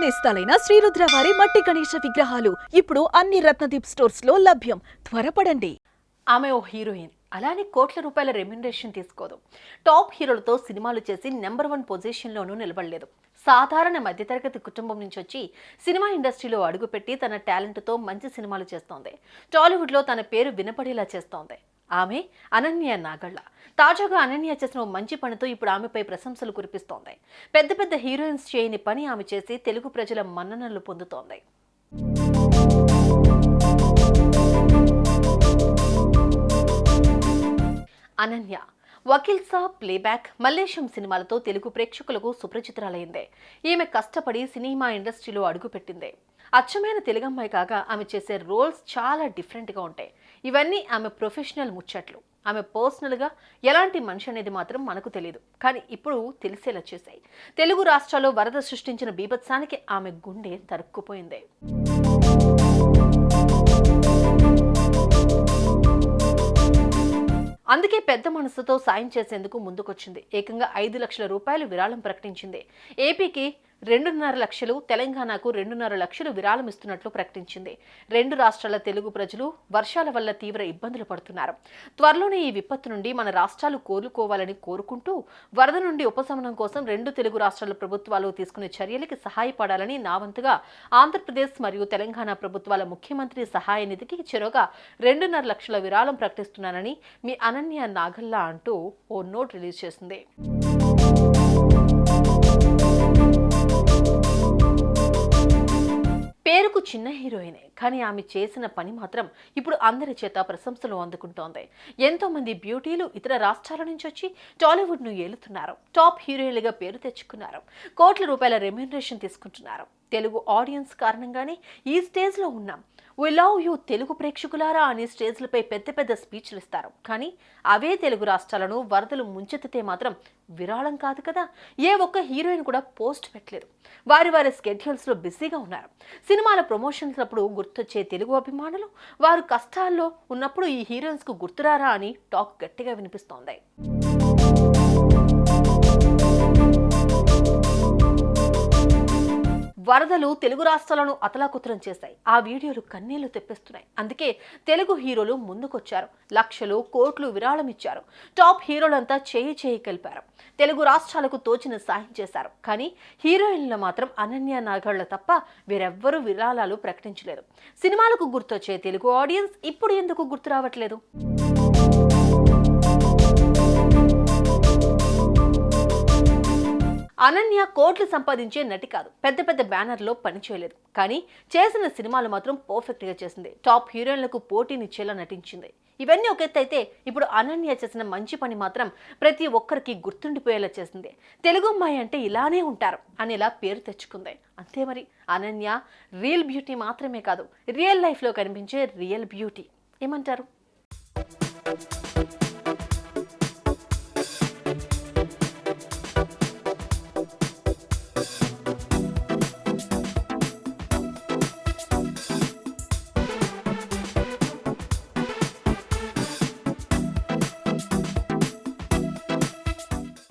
నేస్తాలైన శ్రీరుద్ర వారి మట్టి గణేష విగ్రహాలు. ఇప్పుడు అన్ని రత్నదీప్ స్టోర్స్లో లభ్యం. త్వరపడండి. ఆమె ఓ హీరోయిన్. అలానే కోట్ల రూపాయల రెమ్యునరేషన్ తీసుకోదు. టాప్ హీరోలతో సినిమాలు చేసి నెంబర్ వన్ పొజిషన్లోనూ నిలబడలేదు. సాధారణ మధ్యతరగతి కుటుంబం నుంచి వచ్చి సినిమా ఇండస్ట్రీలో అడుగుపెట్టి తన టాలెంట్తో మంచి సినిమాలు చేస్తోంది. టాలీవుడ్లో తన పేరు వినపడేలా చేస్తోంది. ఆమె అనన్య నాగళ్ళ. తాజాగా అనన్య చేసిన ఓ మంచి పనితో ఇప్పుడు ఆమెపై ప్రశంసలు కురిపిస్తోంది. పెద్ద పెద్ద హీరోయిన్స్ చేయని పని ఆమె చేసి తెలుగు ప్రజల మన్ననలు పొందుతోంది. అనన్య వకీల్ సాబ్ ప్లేబ్యాక్ మల్లేశం సినిమాలతో తెలుగు ప్రేక్షకులకు సుపరిచితురాలైంది. ఈమె కష్టపడి సినిమా ఇండస్ట్రీలో అడుగుపెట్టింది. అచ్చమైన తెలుగమ్మాయి కాగా ఆమె చేసే రోల్స్ చాలా డిఫరెంట్గా ఉంటాయి. ఇవన్నీ ఆమె ప్రొఫెషనల్ ముచ్చట్లు. ఆమె పర్సనల్గా ఎలాంటి మనిషి అనేది మాత్రం మనకు తెలియదు కానీ ఇప్పుడు తెలిసేలా చేశాయి. తెలుగు రాష్ట్రాల్లో వరద సృష్టించిన బీభత్సానికి ఆమె గుండె తరుక్కుపోయింది. అందుకే పెద్ద మనసుతో సాయం చేసేందుకు ముందుకొచ్చింది. ఏకంగా ఐదు లక్షల రూపాయలు విరాళం ప్రకటించింది. ఏపీకి రెండున్నర లక్షలు తెలంగాణకు రెండున్నర లక్షలు విరాళం ఇస్తున్నట్లు ప్రకటించింది. రెండు రాష్ట్రాల తెలుగు ప్రజలు వర్షాల వల్ల తీవ్ర ఇబ్బందులు పడుతున్నారు. త్వరలోనే ఈ విపత్తు నుండి మన రాష్ట్రాలు కోలుకోవాలని కోరుకుంటూ వరద నుండి ఉపశమనం కోసం రెండు తెలుగు రాష్ట్రాల ప్రభుత్వాలు తీసుకునే చర్యలకి సహాయపడాలని నా వంతుగా ఆంధ్రప్రదేశ్ మరియు తెలంగాణ ప్రభుత్వాల ముఖ్యమంత్రి సహాయ నిధికి చెరొగా రెండున్నర లక్షల విరాళం ప్రకటిస్తున్నానని మీ అనన్య నాగల్లా అంటూ ఓ నోట్ రిలీజ్ చేసింది. చిన్న హీరోయినే. కానీ ఆమె చేసిన పని మాత్రం ఇప్పుడు అందరి చేత ప్రశంసలు అందుకుంటోంది. ఎంతో మంది బ్యూటీలు ఇతర రాష్ట్రాల నుంచి వచ్చి టాలీవుడ్ను ఏలుతున్నారు. టాప్ హీరోయిన్లుగా పేరు తెచ్చుకున్నారు. కోట్ల రూపాయల రెమ్యూనరేషన్ తీసుకుంటున్నారు. తెలుగు ఆడియన్స్ కారణంగానే ఈ స్టేజ్లో ఉన్నాం. వి లవ్ యూ తెలుగు ప్రేక్షకులారా అని స్టేజ్లపై పెద్ద పెద్ద స్పీచ్లు ఇస్తారు. కానీ అవే తెలుగు రాష్ట్రాలను వరదలు ముంచెత్తితే మాత్రం విరాళం కాదు కదా? ఏ ఒక్క హీరోయిన్ కూడా పోస్ట్ పెట్టలేదు. వారి వారి స్కెడ్యూల్స్లో బిజీగా ఉన్నారు. సినిమాల ప్రమోషన్స్ అప్పుడు గుర్తొచ్చే తెలుగు అభిమానులు వారు కష్టాల్లో ఉన్నప్పుడు ఈ హీరోయిన్స్కు గుర్తురారా అని టాక్ గట్టిగా వినిపిస్తోంది. వరదలు తెలుగు రాష్ట్రాలను అతలాకుతలం చేశాయి. ఆ వీడియోలు కన్నీళ్ళు తెప్పిస్తున్నాయి. అందుకే తెలుగు హీరోలు ముందుకొచ్చారు. లక్షలు కోట్లు విరాళం ఇచ్చారు టాప్ హీరోలంతా చేయి చేయి కలిపారు. తెలుగు రాష్ట్రాలకు తోచిన సాయం చేశారు. కానీ హీరోయిన్లు మాత్రం అనన్య నాగళ్ళ తప్ప వేరెవ్వరూ విరాళాలు ప్రకటించలేదు. సినిమాలకు గుర్తొచ్చే తెలుగు ఆడియన్స్ ఇప్పుడు ఎందుకు గుర్తు రావట్లేదు? అనన్య కోట్లు సంపాదించే నటి కాదు. పెద్ద పెద్ద బ్యానర్లో పనిచేయలేదు. కానీ చేసిన సినిమాలు మాత్రం పర్ఫెక్ట్గా చేసింది. టాప్ హీరోయిన్లకు పోటీనిచ్చేలా నటించింది. ఇవన్నీ ఒక ఎత్తు అయితే ఇప్పుడు అనన్య చేసిన మంచి పని మాత్రం ప్రతి ఒక్కరికి గుర్తుండిపోయేలా చేసింది. తెలుగు అమ్మాయి అంటే ఇలానే ఉంటారు అనేలా పేరు తెచ్చుకుంది. అంతే మరి. అనన్య రియల్ బ్యూటీ మాత్రమే కాదు రియల్ లైఫ్లో కనిపించే రియల్ బ్యూటీ. ఏమంటారు?